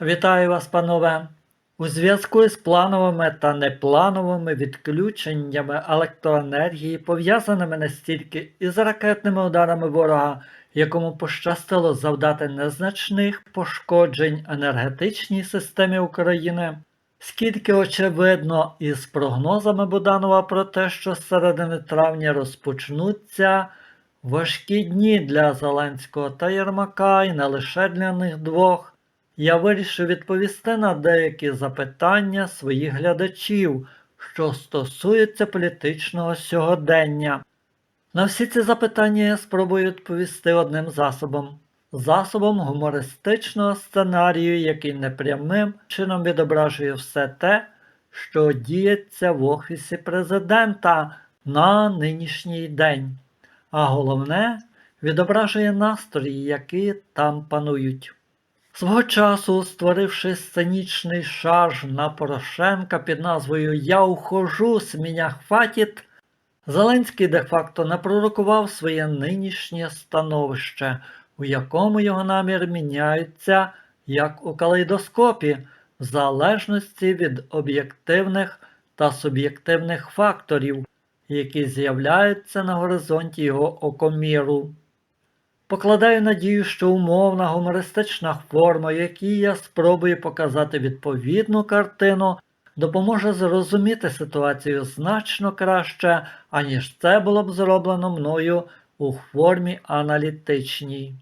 Вітаю вас, панове! У зв'язку з плановими та неплановими відключеннями електроенергії, пов'язаними не стільки із ракетними ударами ворога, якому пощастило завдати незначних пошкоджень енергетичній системі України, скільки очевидно із прогнозами Буданова про те, що з середини травня розпочнуться важкі дні для Зеленського та Єрмака, і не лише для них двох. Я вирішив відповісти на деякі запитання своїх глядачів, що стосуються політичного сьогодення. На всі ці запитання я спробую відповісти одним засобом засобом гумористичного сценарію, який непрямим чином відображує все те, що діється в Офісі президента на нинішній день, а головне відображує настрої, які там панують. Свого часу, створивши сценічний шарж на Порошенка під назвою Я ухожу, з мене хватить, Зеленський де-факто не пророкував своє нинішнє становище, у якому його намір міняються, як у калейдоскопі, в залежності від об'єктивних та суб'єктивних факторів, які з'являються на горизонті його окоміру. Покладаю надію, що умовна гумористична форма, якій я спробую показати відповідну картину, допоможе зрозуміти ситуацію значно краще, аніж це було б зроблено мною у формі аналітичній.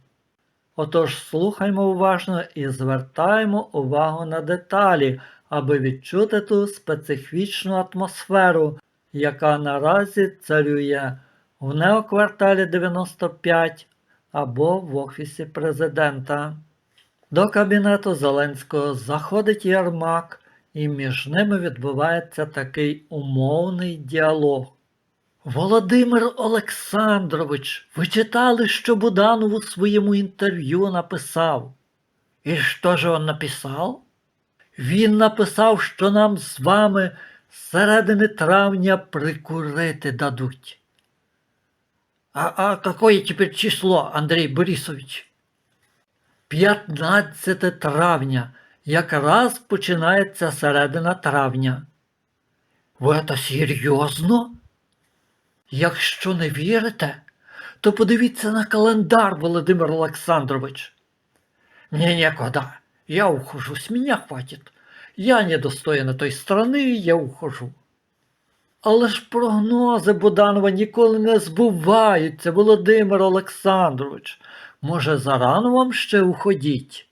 Отож слухаймо уважно і звертаємо увагу на деталі, аби відчути ту специфічну атмосферу, яка наразі царює в неокварталі 95 або в Офісі президента. До кабінету Зеленського заходить Єрмак, і між ними відбувається такий умовний діалог. Володимир Олександрович, ви читали, що Буданов у своєму інтерв'ю написав? І що ж він написав? Він написав, що нам з вами з середини травня прикурити дадуть. А, а какое теперь число, Андрей Борисович? 15 травня. Якраз починається середина травня. Ви це серйозно? Якщо не вірите, то подивіться на календар, Володимир Олександрович. Мне некогда. Я ухожу, с меня хватит. Я недостоин этой страны, я ухожу. Але ж прогнози Буданова ніколи не збуваються, Володимир Олександрович. Може, зарано вам ще уходіть?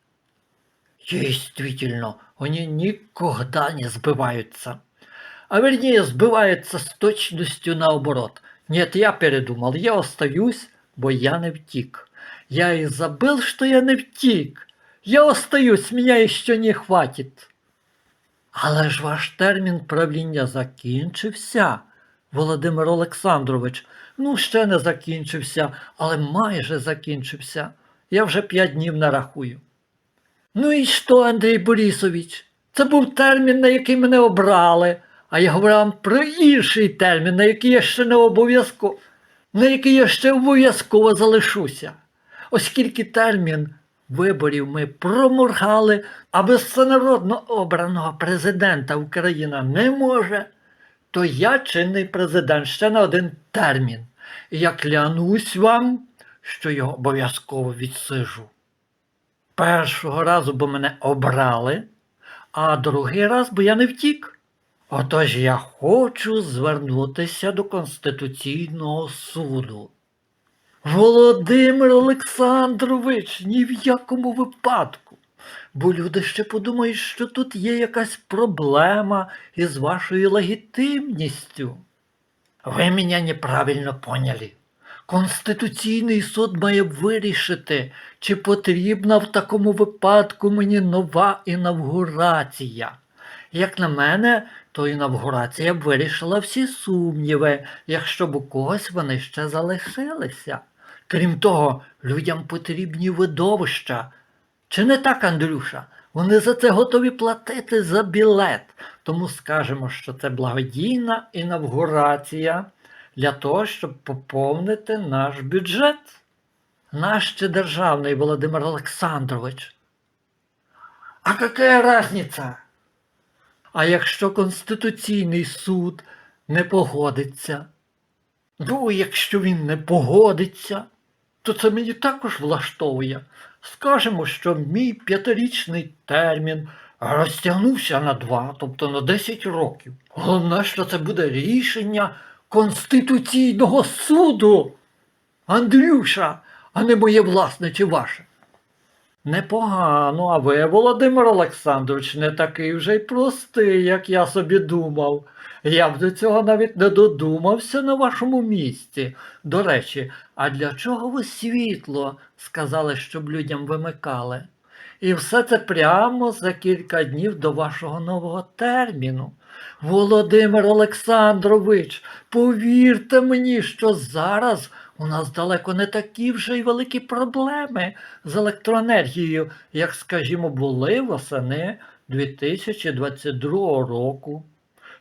Действительно, они никогда не сбываются. А вернее, сбываются с точностью наоборот. Нет, я передумал, я остаюсь, бо я не втік. Я и забыл, что я не втік. Я остаюсь, меня еще не хватит. Але ж ваш термін правління закінчився, Володимир Олександрович. Ну, ще не закінчився, але майже закінчився. Я вже п'ять днів не рахую. Ну і що, Андрій Борисович? Це був термін, на який мене обрали, а я говорю вам про інший термін, на який я ще не обов'язково, на який я ще обов'язково залишуся. Оскільки термін виборів ми проморгали, а безсонародно обраного президента Україна не може, то я чинний президент ще на один термін. І я клянусь вам, що його обов'язково відсижу. Першого разу, бо мене обрали, а другий раз, бо я не втік. Отож я хочу звернутися до Конституційного суду. Володимир Олександрович, ні в якому випадку. Бо люди ще подумають, що тут є якась проблема із вашою легітимністю. Ви мене неправильно поняли. Конституційний суд має вирішити, чи потрібна в такому випадку мені нова інавгурація. Як на мене, то інавгурація б вирішила всі сумніви, якщо б у когось вони ще залишилися. Крім того, людям потрібні видовища. Чи не так, Андрюша? Вони за це готові платити за білет. Тому скажемо, що це благодійна інавгурація для того, щоб поповнити наш бюджет. Наш ще державний Володимир Олександрович. А какая разница? А якщо Конституційний суд не погодиться? Ну, якщо він не погодиться, то це мені також влаштовує. Скажемо, що мій п'ятирічний термін розтягнувся на два, тобто на 10 років. Головне, що це буде рішення Конституційного суду. Андрюша, а не моє власне чи ваше. Непогано, а ви, Володимир Олександрович, не такий вже й простий, як я собі думав. Я б до цього навіть не додумався на вашому місці. До речі, а для чого ви світло сказали, щоб людям вимикали? І все це прямо за кілька днів до вашого нового терміну. Володимир Олександрович, повірте мені, що зараз у нас далеко не такі вже й великі проблеми з електроенергією, як, скажімо, були восени 2022 року.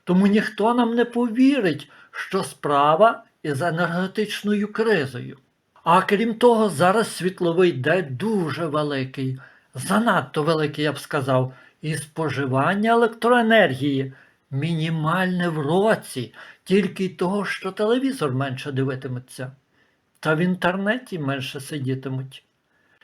Тому ніхто нам не повірить, що справа із енергетичною кризою. А крім того, зараз світловий день дуже великий, занадто великий, я б сказав, і споживання електроенергії мінімальне в році, тільки й того, що телевізор менше дивитиметься, та в інтернеті менше сидітимуть.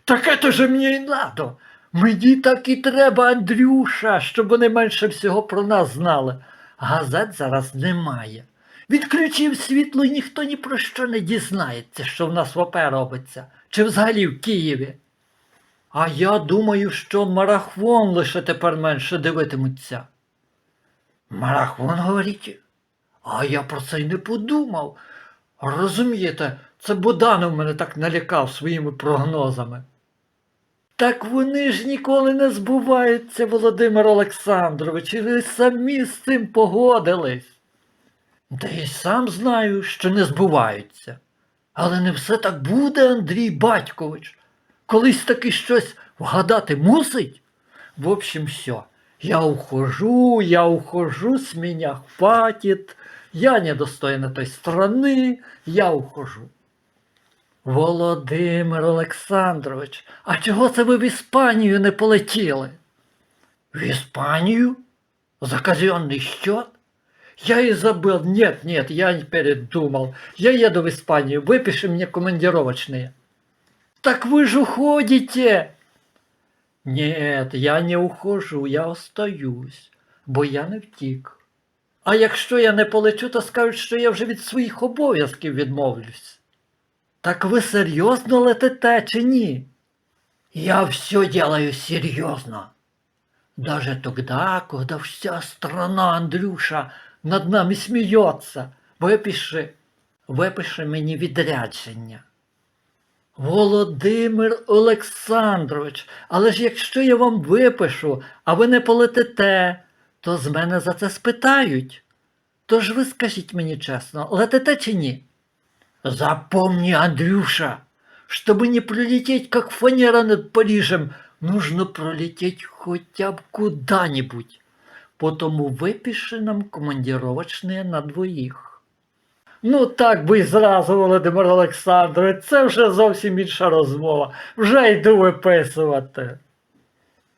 Так це ж мені й надо. Мені так і треба, Андрюша, щоб вони менше всього про нас знали. Газет зараз немає. Відключив світло і ніхто ні про що не дізнається, що в нас в ОП робиться, чи взагалі в Києві. А я думаю, що марафон лише тепер менше дивитимуться. Марафон, говорите? А я про це й не подумав. Розумієте, це Буданов мене так налякав своїми прогнозами. Так вони ж ніколи не збуваються, Володимир Олександрович, і ви самі з цим погодились. Та й сам знаю, що не збуваються. Але не все так буде, Андрій Батькович. Колись таки щось вгадати мусить. В общем, все. Я ухожу, я ухожу, с меня хватит, я недостойна той страны, я ухожу. Володимир Олександрович, а чого це ви в Іспанію не полетіли? В Іспанію? За казенный счет? Я и забыл. Нет, нет, я не передумал. Я еду в Испанию. Выпиши мне командировочные. Так вы же уходите. Нет, я не ухожу, я остаюсь, бо я не втік. А якщо я не полечу, то скажуть, що я вже від своїх обов'язків відмовлюсь. Так ви серйозно летите чи ні? Я все делаю серьезно. Даже тогда, когда вся страна, Андрюша, над нами сміється. Випиши, випиши мені відрядження. Володимир Олександрович, але ж якщо я вам випишу, а ви не полетите, то з мене за це спитають. Тож ви скажіть мені чесно, летите чи ні? Запомни, Андрюша, чтобы не пролететь, как фанера над Парижем, нужно пролететь хотя бы куда-нибудь. Потому выпиши нам командировочные на двоїх. Ну так би й зразу, Володимир Олександрович, це вже зовсім інша розмова. Вже йду виписувати.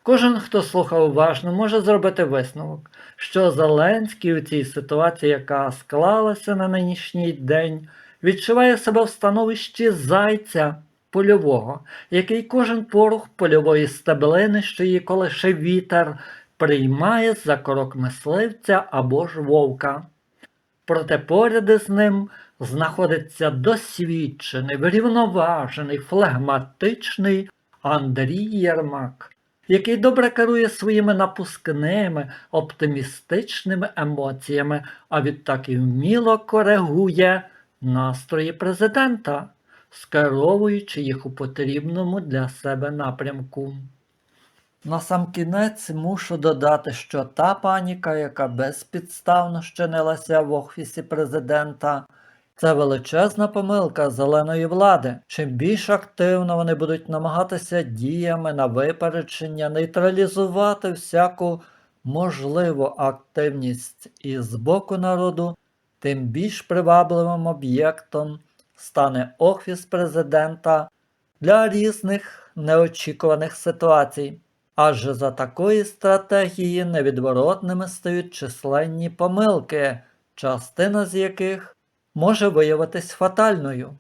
Кожен, хто слухав уважно, може зробити висновок, що Зеленський у цій ситуації, яка склалася на нинішній день, відчуває себе в становищі зайця польового, який кожен порух польової стеблини, що її колише вітер, приймає за корок мисливця або ж вовка. Проте поряд із ним знаходиться досвідчений, врівноважений, флегматичний Андрій Єрмак, який добре керує своїми напускними, оптимістичними емоціями, а відтак і вміло коригує настрої президента, скеровуючи їх у потрібному для себе напрямку. Насамкінець мушу додати, що та паніка, яка безпідставно щинилася в офісі президента, це величезна помилка зеленої влади. Чим більш активно вони будуть намагатися діями на випередження нейтралізувати всяку можливу активність із боку народу, тим більш привабливим об'єктом стане офіс президента для різних неочікуваних ситуацій. Адже за такої стратегії невідворотними стають численні помилки, частина з яких може виявитись фатальною.